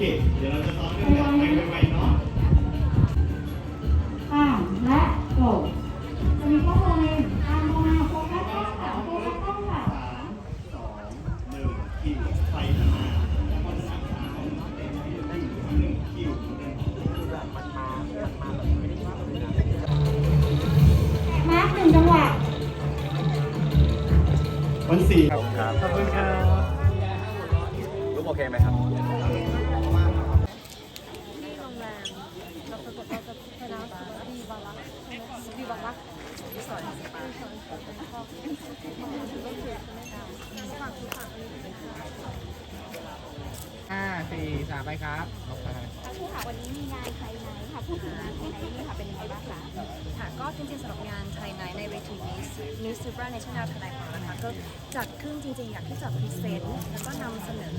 เห้าสี่สามไปครับโอเคครูค่ะวันนี้มีงานไทยไนท์ค่ะพูดถึงงานไทยไนท์นี่ค่ะเป็นยังไงบ้างคะ ค่ะก็จริงๆสำหรับงานไทยไนท์ในเวทีนี้มิสซูปราเนชั่นแนลไทยไนท์ของเรานะคะ ก็จัดขึ้นจริงๆอยากที่จะพรีเซนต์แล้วก็นำเสนอ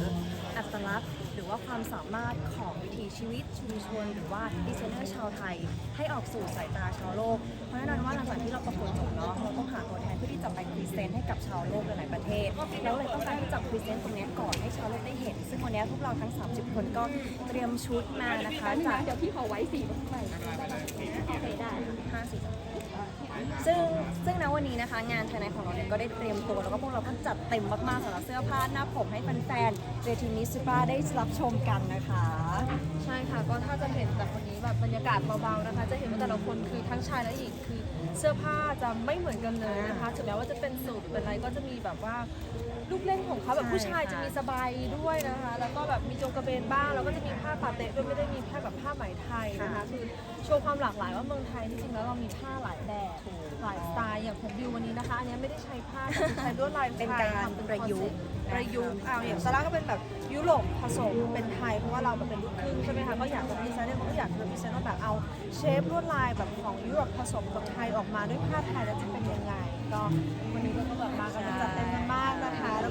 อัตลักษณ์ หรือว่าความสามารถของวิถีชีวิตชุมชน หรือว่าดีไซเนอร์ชาวไทย ให้ออกสู่สายตาชาวโลก เพราะแน่นอนว่าหลังจากที่เราประกวดจบเนาะเราต้องหาตัวแทนเพื่อที่จะไปพรีเซนต์ให้กับชาวโลกหลายๆประเทศ แล้วเลยต้องการที่จะพรีเซนต์ตรงนี้ก่อนให้ชาวโลกได้เห็น ซึ่งวันนี้พวกเราทั้ง 30 คนก็เตรียมชุดมานะคะจากเดี๋ยวพี่ขอไว้สีมาใหม่โอเคได้ห้าสี่ ซึ่งซึ่งณวันนี้นะคะ งานภายในของเราเนี่ยก็ได้เตรียมตัว แล้วก็พวกเราก็จัดเต็มมากๆสำหรับเสื้อผ้าหน้าผมให้แฟนๆเวทีมิสซูปราได้รับชมกันนะคะ ใช่ค่ะก็ถ้าจะเห็นจากวันนี้แบบบรรยากาศเบาๆนะคะ จะเห็นว่าแต่ละคนคือทั้งชายและหญิงคือเสื้อผ้าจะไม่เหมือนกันเลยนะคะถึงแม้ว่าจะเป็นสูทเป็นอะไรก็จะมีแบบว่า ลูกเล่นของเขาแบบใช่ผู้ชายค่ะจะมีสบายด้วยนะคะ แล้วก็แบบมีโจงกระเบนบ้าง แล้วก็จะมีผ้าปาเตะด้วยไม่ได้มีแค่แบบผ้าไหมไทยนะคะ คือโชว์ความหลากหลายว่าเมืองไทยจริงๆแล้วเรามีผ้าหลายแบบหลายสไตล์อย่างของบิววันนี้นะคะ อันนี้ไม่ได้ใช้ผ้าแต่ใช้ลวดลายเป็นไทกายรทำเป็นประยุกต์ประยุกต์เอาอย่างซาร่าก็เป็นแบบยุโรปผสมเป็นไทยเพราะว่าเราแบบเป็นลูกครึ่งใช่ไหมคะก็อยากจะพรีเซนต์เนี่ยเขาก็อยากจะพรีเซนต์ว่าแบบเอาเชฟลวดลายแบบของยุโรปผสมกับไทยออกมาด้วยผ้าไทยแล้วจะเป็นยังไง ก็วันนี้ก็แบบมากันจัดเต็ม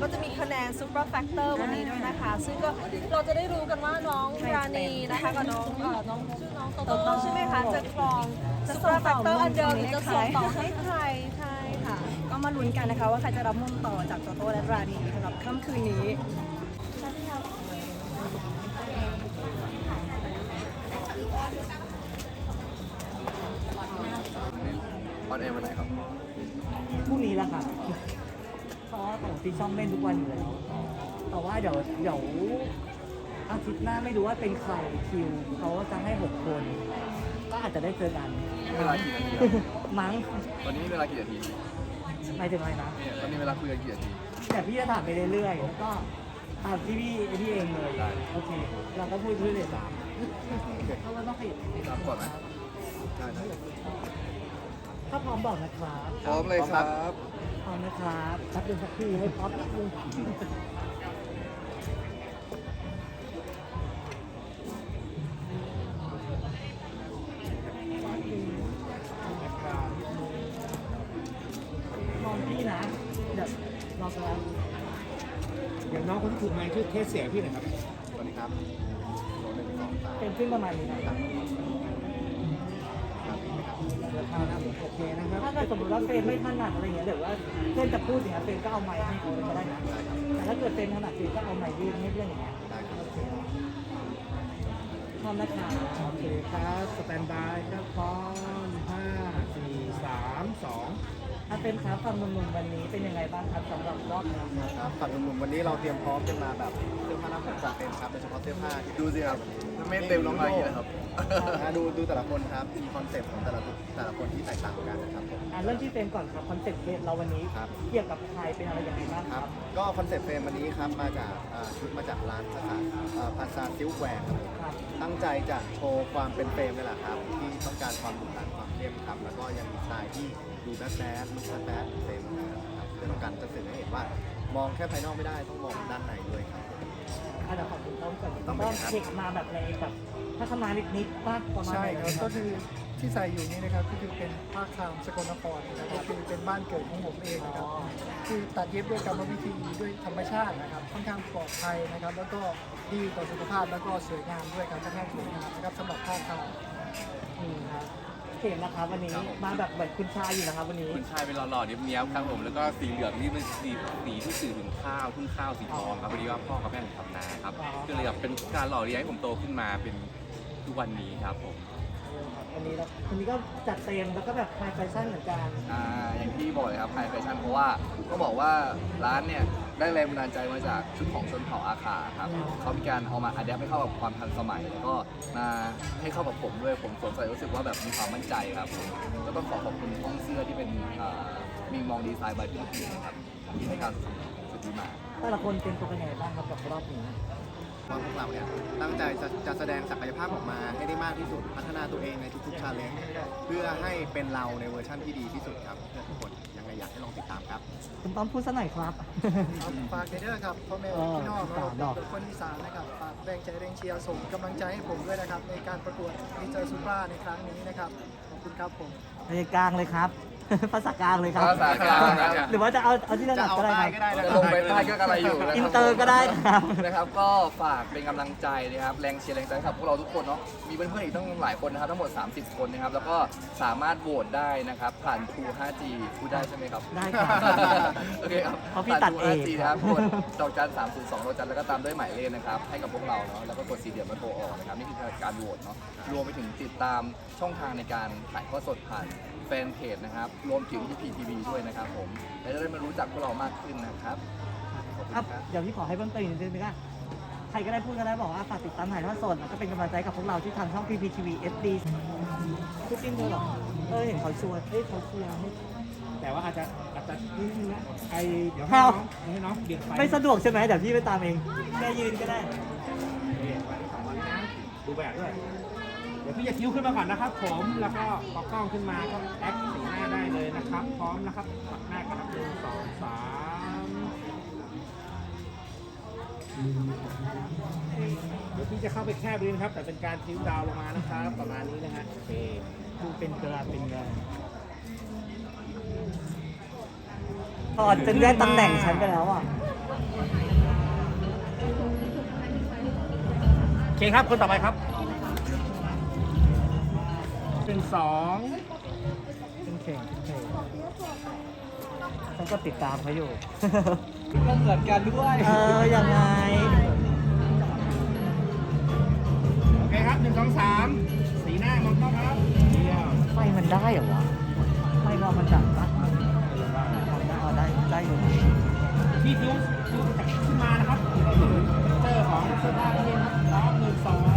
กันมากนะคะแล้วก็จะมีคะแนนซูเปอร์แฟกเตอร์วันนี้ด้วยนะคะ ซึ่งก็เราจะได้รู้กันว่าน้องราณีนะคะกับน้องเอ่อน้องชื่อน้องโตโต้ใช่ไหมคะจะครองซูเปอร์แฟกเตอร์อันเดิมหรือจะส่งต่อให้ใครใช่ค่ะ ก็มาลุ้นกันนะคะ ว่าใครจะรับมงต่อจากโตโต้และราณีสำหรับค่ำคืนนี้ออนแอร์วันไหนครับพรุ่งนี้แหละค่ะ เพราะว่าของซีช่องเล่นทุกวันอยู่แล้วแต่ว่าเดี๋ยวเดี๋ยวอาทิตย์หน้าไม่รู้ว่าเป็นใครคิวเขาจะให้หกคน ก็อาจจะได้เจอกัน เวลากี่นาทีครับมั้งตอนนี้เวลากี่นาทีหมายถึงอะไรนะเนี่ยตอนนี้เวลาคุยกันกี่นาทีแต่พี่จะถามไปเรื่อยๆแล้วก็ตามที่พี่พี่เองเลยได้โอเค เราก็พูดเรื่อยๆตามเพราะว่าต้องขยับรับก่อนไหมได้ได้ถ้าพร้อมบอกนะครับพร้อมเลยครับพร้อม นะครับชักเป็นสักทีให้พร้อมนิดนึงมองพี่นะเดี๋ยวรอสักแล้วอย่างน้องคนที่ถูกไม้ช่วยเทสเสียงพี่หน่อยครับสวัสดีครับโหลหนึ่งสองสามเป็นขึ้นประมาณนี้นะครับ สมมติว่าเฟรมไม่ถนัดอะไรเงี้ยเดี๋ยวว่าเพื่อนจะพูดอย่างเงี้ยเฟรมก็เอาไมค์ให้เขาเลยก็ได้นะแต่ถ้าเกิดเฟรมถนัดเฟรมก็เอาไมค์ยื่นให้เพื่อนอย่างเงี้ยได้ครับโอเคพร้อมนะคะโอเคครับสแตนบายครับพร้อมห้าสี่สามสองถ้าเป็นครับฟังหนุ่มๆวันนี้เป็นยังไงบ้างครับสำหรับรอบนี้ครับครับฝั่งหนุ่มๆวันนี้เราเตรียมพร้อมกันมาแบบเสื้อผ้าหน้าผมจัดเต็มครับโดยเฉพาะเสื้อผ้าที่ดูสิครับ ไม่เต็มน้องโยครับดูดูแต่ละคนครับมีคอนเซ็ปต์ของแต่ละแต่ละคนที่แตกต่างกันนะครับผม อะเริ่มที่เฟรมก่อนครับคอนเซ็ปต์เพจเราวันนี้ครับ เกี่ยวกับใครเป็นอะไรยังไงบ้างคครัรับบ ก็คอนเซ็ปต์เฟรมวันนี้ครับมาจากอ่าชุดมาจากร้านภาษาภาษาซิลแวร์ครับผมครับตั้งใจจะโชว์ความเป็นเฟรมนี่แหละครับ ที่ต้องการความดุดันความเข้มครับ แล้วก็ยังมีสไตล์ที่ดูแบดแบดลุคแบดแบดเฟรมนะครับเพื่อต้องการจะสื่อให้เห็นว่า มองแค่ภายนอกไม่ได้ต้องมองด้านในด้วยครับ อะเดี๋ยวขอบคุณต้อมก่อนต้อมต้อมครับ เช็คมาแบบในแบบพัฒนานิดๆบ้างประมาณใช่ไหนครับคก็รับคือที่ใส่อยู่นี่นะครับก็คือเป็นผ้าคามสกลนครนะครับก็คือเป็นบ้านเกิดของผมเองนะครับคือตัดเย็บด้วยกรรมวิธีด้วยธรรมชาตินะครับค่อนข้างปลอดภัยนะครับ แล้วก็ดีต่อสุขภาพแล้วก็สวยงามด้วยครับค่อนข้างสวยงามนะครับสำหรับผ้าคามอืมครับ เข็มนะครับวันนี้ มาแบบเหมือนคุณชายอยู่นะครับวันนี้ คุณชายเป็นหล่อๆเนี้ยบๆครับผม แล้วก็สีเหลืองนี่เป็นสีสีที่สื่อถึงข้าวทุ่งข้าวสีทองครับพอดีว่าพ่อกับแม่ผมทำนาครับ อ๋อ ก็เลยแบบเป็นการหล่อเลี้ยงให้ผมโตขึ้นมาเป็นทุกวันนี้ครับผม วันนี้เราวันนี้ก็จัดเต็มแล้วก็แบบไฮแฟชั่นเหมือนกันอ่าอย่างที่บอกเลยครับไฮแฟชั่นเพราะว่าก็บอกว่าร้านเนี่ยได้แรงบันดาลใจมาจากชุดของชนเผ่าอาคาครับเขามีการเอามาอัดแอปให้เข้ากับความทันสมัยแล้วก็มาให้เข้ากับผมด้วยผมสวมใส่รู้สึกว่าแบบมีความมั่นใจครับผมก็ต้องขอขอบคุณห้องเสื้อที่เป็นอ่ามีมองดีไซน์บายพี่พีนะครับที่ให้การสุดดีมากแต่ละคนเป็นตัวเป็นยังไงบ้างครับกับรอบนี้ ว่าพวกเราเนี่ยตั้งใจจะจะแสดงศักยภาพออกมาให้ได้มากที่สุด พัฒนาตัวเองในทุกๆชาเลนจ์เพื่อให้เป็นเราในเวอร์ชั่นที่ดีที่สุดครับเพื่อทุกคนยังไงอยากให้ลองติดตามครับ คุณต้อมพูดสักหน่อยครับครับ ฝากเด้อครับพ่อแม่เออพี่น้องอีสานเนอะเป็นคนอีสานนะครับฝากแรงใจแรงเชียร์ส่งกำลังใจให้ผมด้วยนะครับในการประกวดมิสเตอร์ซูปราในครั้งนี้นะครับขอบคุณครับผมภาษากลางเลยครับ ภาษากลางเลยครับภาษากลางครับ หรือว่าจะเอาเอาที่ถนัดก็ได้ครับจะลงไปใต้ก็อะไรอยู่นะครับอินเตอร์ก็ได้ครับ นะครับ ก็ฝากเป็นกำลังใจนะครับ แรงเชียร์แรงใจให้กับพวกเราทุกคนเนาะ มีเพื่อนๆอีกตั้งหลายคนนะครับ ทั้งหมด 30 คนนะครับ แล้วก็สามารถโหวตได้นะครับ ผ่าน True 5G พูดได้ใช่ไหมครับ ได้ครับ โอเคครับเพราะพี่ตัดเองผ่าน True 5G นะครับกดดอกจัน302ดอกจันแล้วก็ตามด้วยหมายเลขนะครับ ให้กับพวกเราเนาะแล้วก็กดสีเหลี่ยมมาโทรออกนะครับนี่คือการโหวตเนาะรวมไปถึงติดตามช่องทางในการถ่ายทอดสดผ่านแฟนเพจนะครับ รวมถึงที่ PTV ด้วยนะครับผมและจะได้มารู้จักพวกเรามากขึ้นนะครับขอบคุณครับครับ เดี๋ยวพี่ขอให้เพิ่มเติมอีกนิดนึงนะใครก็ได้พูดก็ได้บอกว่าฝากติดตามถ่ายทอดสดแล้วก็เป็นกำลังใจกับพวกเราที่ทางช่อง PPTV SD พูดจริงเธอเหรอเออเห็นเขาชวนเอ้ยเขาเชียร์ให้ แต่ว่าอาจจะอาจจะนิดนึงนะไอเดี๋ยวแพให้ลวน้องให้น้องเบี่ยงไปไม่สะดวกใช่ไหมเดี๋ยวพี่ไปตามเองแค่ยืนก็ได้ เบี่ยงไปสองวันนะดูแบบด้วยเดี๋ยวพี่จะคิ้วขึ้นมาก่อนนะครับ ผมแล้วก็พอกล้องขึ้นมาก็แอคสีหน้าได้เลยนะครับ พร้อมนะครับปัดหน้ากันนับหนึ่งสองสามเดี๋ยวพี่จะเข้าไปแคบเลยนะครับ แต่เป็นการคิ้วดาวลงมานะครับ ประมาณนี้นะฮะโอเคดูเป็นกระเป็นงานถอดจนได้ตำแหน่งฉันไปแล้วอะโอเคครับคนต่อไปครับ หนึ่งสองเป็นเข่งเป็นเข่งฉันก็ติดตามเขาอยู่ ก็เหมือนกันด้วย เออยังไงโอเคครับหนึ่งสองสามสีหน้ามองกล้องครับเยี่ยมไฟมันได้เหรอวะไฟเรามันดับปะเอาได้ได้อยู่ที่คิ้วคิ้วจากขึ้นมานะครับเจอของเสื้อผ้าที่นี่ครับสองหนึ่งสอง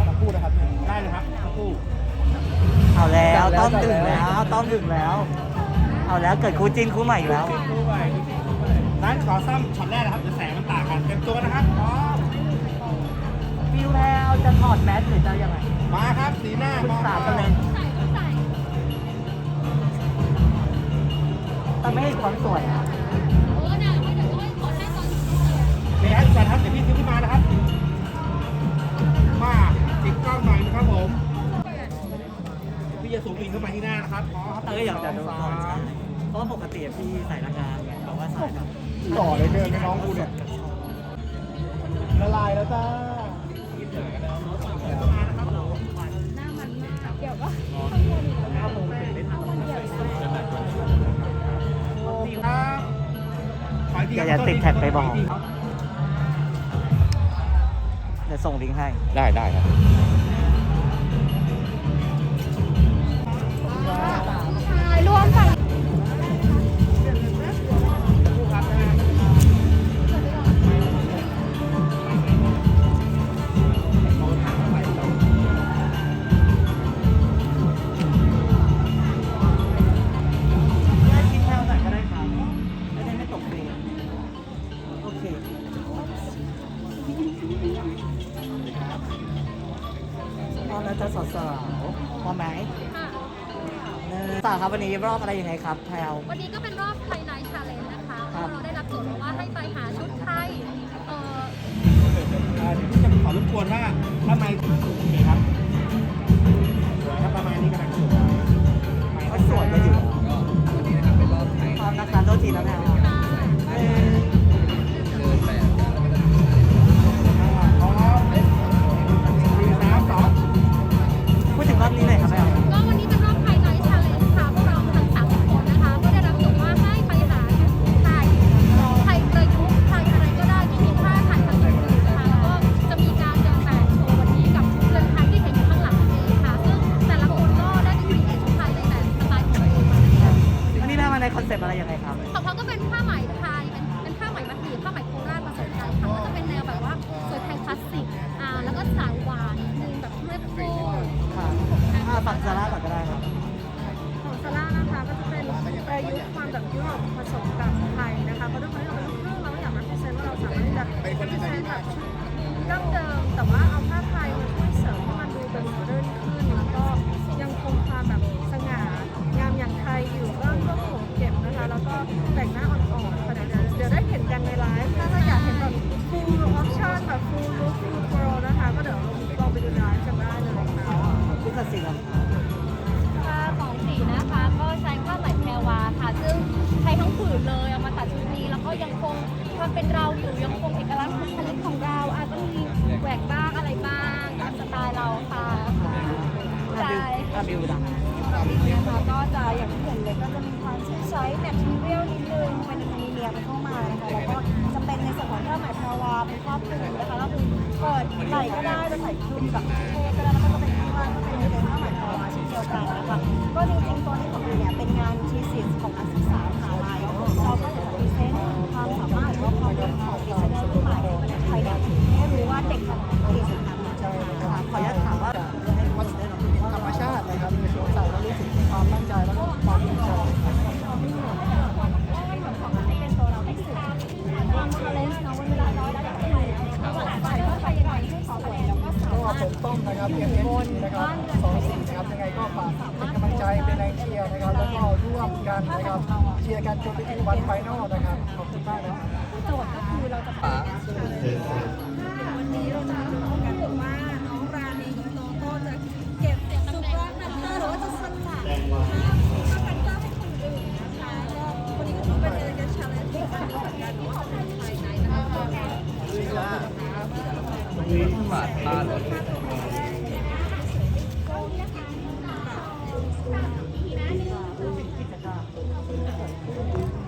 ต้องดึงแล้ว ต้องดึงแล้ว เอาแล้วเกิดคู่จิ้นคู่ใหม่อีกแล้ว คู่ไปคู่ไปนั้นขอซ้ำช็อตแรกนะครับเดี๋ยวแสงมันต่างกันเต็มตัวนะครับพร้อมฟิวแล้วจะถอดแมสหรือจะยังไงมาครับสีหน้าปรึมกองษากันเลยแต่ไม่เห็นความสวยอะ พี่จะสูงอินเข้ามาที่หน้านะครับพร้อมครับเอออยากจะดูก่อนใช่เพราะว่าปกติพี่ใส่รางงานไงแต่ว่าใส่แบบต่อเลยเดินน้องกูเนี่ยละลายแล้วจ้าครับขทีอย่าครับอย่าติดแท็กไปบอกขทีครับเดี๋ยวส่งลิงก์ให้ ได้ได้ครับ ร่ว วครับวันนี้รอบอะไรยังไงครับแพลว วันนี้ก็เป็นรอบไทยไนท์ชาเลนจ์นะคะครับ เราได้รับโจทย์มาว่าให้ไปหาชุดไทยเอ่อเอ่อเดี๋ยวพี่จะขอรบกวนว่าทำไมโอเคครับสวยครับประมาณนี้กำลังสวย ก็สวยกันอยู่แล้วก็วันนี้นะครับเป็นรอบไทยพร้อมนะคะโทษทีนะแพลว ฝั่งซาร่าก่อนก็ได้ครับ ของซาร่านะคะก็จะเป็นประยุกต์ความแบบยุโรปผสมกับไทยนะคะเพราะด้วยความที่เราเป็นลูกครึ่งเราอยากมาพิเซนต์ว่าเราสามารถที่จะพิเศษแบบชุดดั้งเดิมแต่ว่าเอาผ้าไทย พี่ตัดสินครับค่ะของสีนะคะก็ใช้ผ้าไหมแพรวาค่ะ ซึ่งใช้ทั้งผืนเลยเอามาตัดชุดนี้ แล้วก็ยังคงความเป็นเราอยู่ยังคงเอกลักษณ์บุคลิกของเราอาจจะมีแหวกบ้างอะไรบ้างตามสไตล์เราค่ะใช่อะบิวดังนะคะก็จะอย่างที่เห็นเลยก็จะมีความที่ใช้แมททีเรียลนิดนึงเป็นมีเนียมเข้ามานะคะแล้วก็จะเป็นในส่วนของผ้าไหมแพรวาเป็นครอบคลุมนะคะแล้วคือเปิดไหล่ก็ได้จะใส่คลุมแบบเท่ นะ